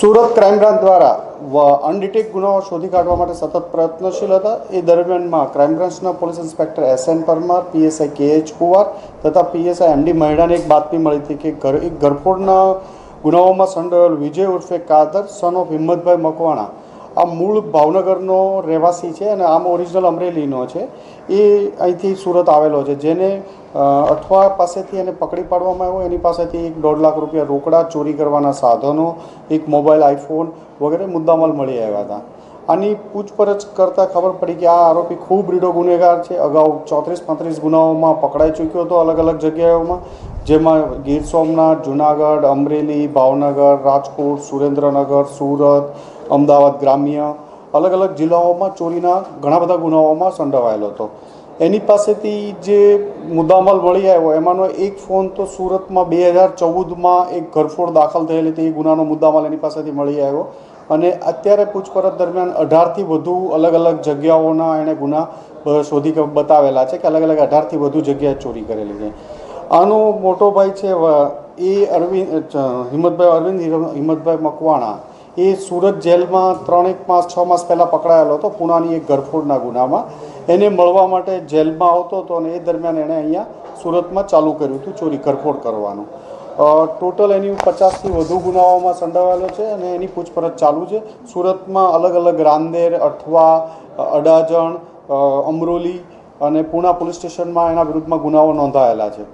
Surat crime branch દ્વારા અનડિટેક ગુનાઓ શોધી કાઢવા માટે સતત પ્રયત્નશીલ હતા. એ દરમિયાનમાં ક્રાઇમ બ્રાન્ચના police inspector S N Parmar, PSI K H Kuvar તથા પીએસઆઈ એમડી મહેડાને એક બાતમી મળી હતી કે ઘર, એક ગરફોડના ગુનાઓમાં સંડોવાયેલ વિજય ઉર્ફે કાદર સન ઓફ હિંમતભાઈ મકવાણા આ મૂળ ભાવનગરનો રહેવાસી છે અને આમ ઓરિજિનલ અમરેલીનો છે. એ અહીંથી સુરત આવેલો છે. જેને અઠવા પાસેથી એને પકડી પાડવામાં આવ્યો. એની પાસેથી એક દોઢ લાખ રૂપિયા રોકડા, ચોરી કરવાના સાધનો, એક મોબાઈલ, આઈફોન વગેરે મુદ્દામાલ મળી આવ્યા હતા. આની પૂછપરછ કરતાં ખબર પડી કે આ આરોપી ખૂબ રીડો ગુનેગાર છે. અગાઉ ચોત્રીસ પાંત્રીસ ગુનાઓમાં પકડાઈ ચૂક્યો હતો અલગ અલગ જગ્યાઓમાં. જેમાં ગીર સોમનાથ, જુનાગઢ, અમરેલી, ભાવનગર, રાજકોટ, સુરેન્દ્રનગર, સુરત, અમદાવાદ ગ્રામ્ય અલગ અલગ જિલ્લાઓમાં ચોરીના ઘણા બધા ગુનાઓમાં સંડોવાયેલો હતો. એની પાસેથી જે મુદ્દામાલ મળી આવ્યો, એમાંનો એક ફોન તો સુરતમાં બે હજાર ચૌદમાં એક ઘરફોડ દાખલ થયેલી હતી, એ ગુનાનો મુદ્દામાલ એની પાસેથી મળી આવ્યો. અને અત્યારે પૂછપરછ દરમિયાન અઢારથી વધુ અલગ અલગ જગ્યાઓના એણે ગુના શોધી બતાવેલા છે કે અલગ અલગ અઢારથી વધુ જગ્યાએ ચોરી કરેલી છે. આનો મોટો ભાઈ છે એ અરવિંદ હિંમતભાઈ અરવિંદ હિંમતભાઈ મકવાણા. એ સુરત જેલમાં ત્રણેક માસ, છ માસ પહેલાં પકડાયેલો હતો પુણાની એક ગરફોડના ગુનામાં. એને મળવા માટે જેલમાં આવતો હતો અને એ દરમિયાન એણે અહીંયા સુરતમાં ચાલુ કર્યું હતું, ચોરી ગરફોડ કરવાનું. ટોટલ એની પચાસથી વધુ ગુનાઓમાં સંડોવાયેલો છે અને એની પૂછપરછ ચાલુ છે. સુરતમાં અલગ અલગ રાંદેર, અઠવા અડાજણ અમરોલી અને પુણા પોલીસ સ્ટેશનમાં એના વિરુદ્ધમાં ગુનાઓ નોંધાયેલા છે.